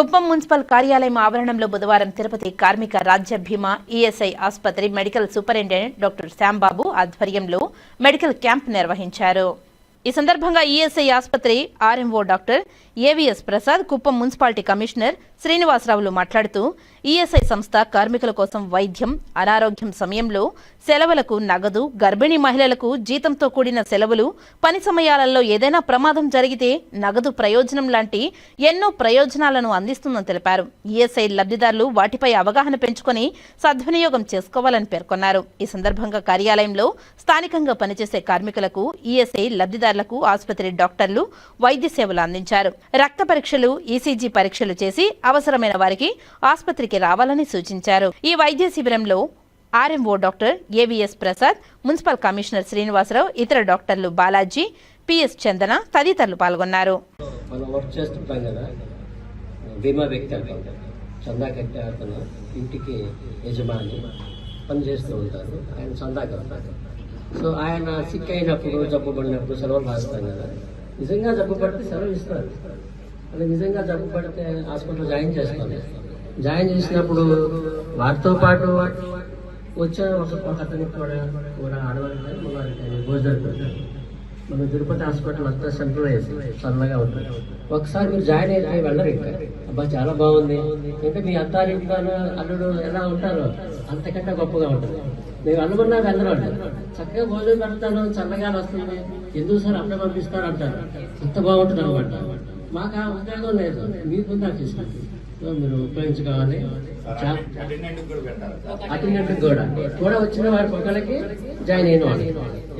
Kuppam municipal కార్యాలయం ఆవరణంలో బుధవారం తిరుపతి కార్మిక రాజ్య బీమా ఈఎస్ఐ ఆసుపత్రి మెడికల్ సూపరింటెండెంట్ డాక్టర్ శ్యాంబాబు ఆధ్వర్యంలో మెడికల్ క్యాంప్ నిర్వహించారు. ఈ సందర్భంగా ఈఎస్ఐ ఆసుపత్రి RMO doctor AVS Prasad Kuppam municipality commissioner శ్రీనివాసరావులు మాట్లాడుతూ ఈఎస్ఐ సంస్థ కార్మికుల కోసం వైద్యం అనారోగ్యం సమయంలో సెలవులకు నగదు గర్భిణీ మహిళలకు జీతంతో కూడిన సెలవులు పని సమయాలలో ఏదైనా ప్రమాదం జరిగితే నగదు ప్రయోజనం లాంటి ఎన్నో ప్రయోజనాలను అందిస్తుందని తెలిపారు. ఈఎస్ఐ లబ్ధిదారులు వాటిపై అవగాహన పెంచుకొని సద్వినియోగం చేసుకోవాలని పేర్కొన్నారు. ఈ సందర్భంగా కార్యాలయంలో స్థానికంగా పనిచేసే కార్మికులకు ఈఎస్ఐ లబ్ధిదారులకు ఆసుపత్రి డాక్టర్లు వైద్య సేవలు అందించారు. రక్త పరీక్షలు ఈసీజీ పరీక్షలు చేసి అవసరమైన వారికి ఆసుపత్రికి రావాలని సూచించారు. ఈ వైద్య శిబిరంలో RMO doctor AVS Prasad municipal commissioner Srinivasarao ఇతర డాక్టర్లు బాలాజీ పిఎస్ చందన తదితరులు పాల్గొన్నారు. మనం వర్క్ చేస్తుంటాం కదా. బీమా వ్యక్తి అంటాం. చందా కట్టే అతను ఇంటికి యజమాని పనిచేస్తూ ఉంటారు. ఆయన చందా కడతారు సో ఆయన సిక్ అయినప్పుడు జబ్బు పడినప్పుడు సెలవులు రాస్తాం కదా. నిజంగా జబ్బు పడితే సెలవు ఇస్తారు. అది నిజంగా జబ్బు పడితే హాస్పిటల్ జాయిన్ చేస్తాను జాయిన్ చేసినప్పుడు వారితో పాటు వచ్చే ఒక అతనికి కూడా కూడా ఆడవారికి మగవారికి భోజనం మన తిరుపతి హాస్పిటల్ అంతా సెంట్రలైజ్ చల్లగా ఉంటుంది. ఒకసారి మీరు జాయిన్ అయితే వెళ్ళరు ఇంకా. అబ్బా చాలా బాగుంది. అంటే మీ అత్తారింట్లోనూ అల్లుడు ఎలా ఉంటారో అంతకంటే గొప్పగా ఉంటుంది. నేను అనుకున్నా వెళ్ళరు అంటారు చక్కగా భోజనం పెడతాను చల్లగా వస్తుంది. ఎందుకు సార్ అప్పుడే పంపిస్తారు అంటారు? అంత బాగుంటుంది అనమాట మాకు ఆ ఉపయోగం లేదు. మీకు నాకు ఇష్టం. మీరు ఉపయోగించుకోవాలి. అటెండెంట్ కూడా. కూడా వచ్చిన వారి పక్కలకి జాయిన్ అయిన వాళ్ళు.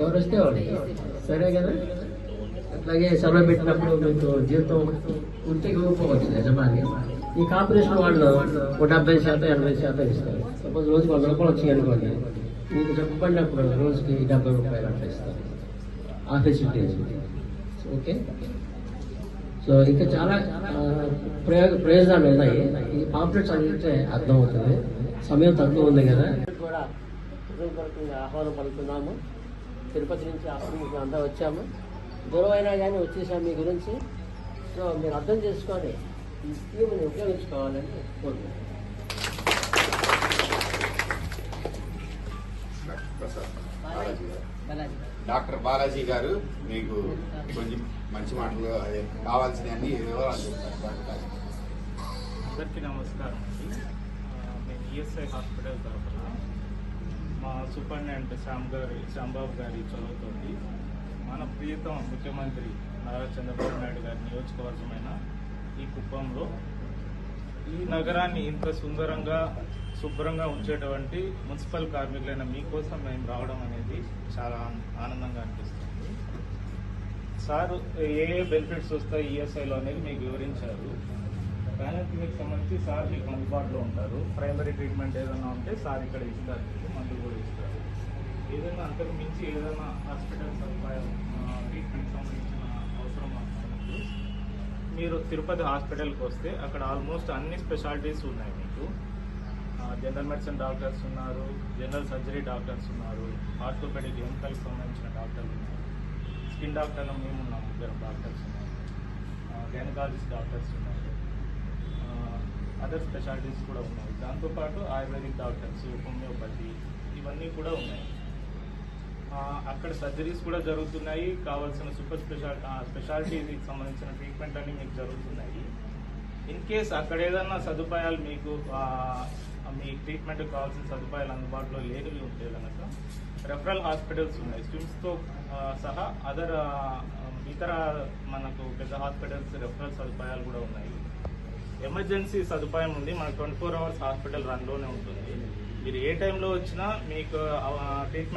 ఎవరు వస్తే వాళ్ళు. సరే కదా? అట్లాగే సెలవు పెట్టినప్పుడు మీకు జీవితం ఉంటే ఇవ్వకపోవచ్చు యజమాని. ఈ కార్పొరేషన్ వాళ్ళు ఒక డెబ్బై శాతం ఎనభై శాతం ఇస్తారు. సపోజ్ రోజుకి వంద రూపాయలు వచ్చాయి అనుకోండి మీకు చెప్పబడినప్పుడు రోజుకి డెబ్బై రూపాయలు అట్లా ఇస్తారు. ఆ ఫెసిలిటీ ఓకే సో ఇంకా చాలా ఆ, ప్రయోగ ప్రయోజనాలు ఉన్నాయి. ఈ పాంప్లెట్స్ చదివితే అర్థమవుతుంది సమయం తక్కువ ఉంది కదా. కూడా హృదయపూర్వకంగా ఆహ్వానం పలుకుతున్నాము. తిరుపతి నుంచి ఆశ్రమికి అంతా వచ్చాము. దూరం అయినా కానీ వచ్చేసాము మీ గురించి. సో మీరు అర్థం చేసుకొని ఈ స్కీమ్ని ఉపయోగించుకోవాలని కోరుకుంటున్నాను. డాక్టర్ బాలాజీ గారు మీకు కొంచెం మంచి మాటలు అదే కావాల్సిన అన్ని వివరాలు చెప్తారు. అందరికీ నమస్కారం అండి. మేము ఈఎస్ఐ హాస్పిటల్ తరఫున మా సూపరింటెండెంట్ శ్యామ్ గారి శ్యాంబాబు గారి చొరవతోటి మన ప్రియతమ ముఖ్యమంత్రి నారా చంద్రబాబు నాయుడు గారి నియోజకవర్గమైన ఈ కుప్పంలో ఈ నగరాన్ని ఇంత సుందరంగా శుభ్రంగా ఉంచేటువంటి మున్సిపల్ కార్మికులైన మీకోసం మేము రావడం అనేది చాలా ఆన్- ఆనందంగా అనిపిస్తుంది. సార్ ఏ ఏ బెనిఫిట్స్ వస్తాయి ఈఎస్ఐలో అనేది మీకు వివరించారు. ప్యానల్కి సంబంధించి సార్ మీకు అందుబాటులో ఉంటారు. ప్రైమరీ ట్రీట్మెంట్ ఏదైనా ఉంటే సార్ ఇక్కడ ఇస్తారు. మందులు కూడా ఇస్తారు. ఏదైనా అంతకు మించి ఏదైనా హాస్పిటల్ సదుపాయం మీరు తిరుపతి హాస్పిటల్కి వస్తే అక్కడ ఆల్మోస్ట్ అన్ని స్పెషాలిటీస్ ఉన్నాయి మీకు. జనరల్ మెడిసిన్ డాక్టర్స్ ఉన్నారు జనరల్ సర్జరీ డాక్టర్స్ ఉన్నారు ఆర్థోపెడిక్ ఎముకలకు సంబంధించిన డాక్టర్లు ఉన్నారు. స్కిన్ డాక్టర్లు మేము ఉన్నాం ఇద్దరు డాక్టర్స్ ఉన్నారు. గైనకాలజిస్ట్ డాక్టర్స్ ఉన్నారు. అదర్ స్పెషాలిటీస్ కూడా ఉన్నాయి. దాంతోపాటు ఆయుర్వేదిక్ డాక్టర్స్ హోమియోపతి ఇవన్నీ కూడా ఉన్నాయి. అక్కడ సర్జరీస్ కూడా జరుగుతున్నాయి. కావాల్సిన సూపర్ స్పెషాలిటీ స్పెషాలిటీకి సంబంధించిన ట్రీట్మెంట్ అన్ని మీకు జరుగుతున్నాయి. ఇన్ కేస్ అక్కడ ఏదన్నా సదుపాయాలు మీకు మీ ట్రీట్మెంట్ కావాల్సిన సదుపాయాలు అందుబాటులో లేనివి ఉంటే కనుక రెఫరల్ హాస్పిటల్స్ ఉన్నాయి. స్విమ్స్తో సహా అదర్ ఇతర మనకు పెద్ద హాస్పిటల్స్ రెఫరల్ సదుపాయాలు కూడా ఉన్నాయి. ఎమర్జెన్సీ సదుపాయం ఉంది. మనకు ట్వంటీ ఫోర్ అవర్స్ హాస్పిటల్ రన్లోనే ఉంటుంది. మీరు ఏ టైంలో వచ్చినా మీకు ట్రీట్మెంట్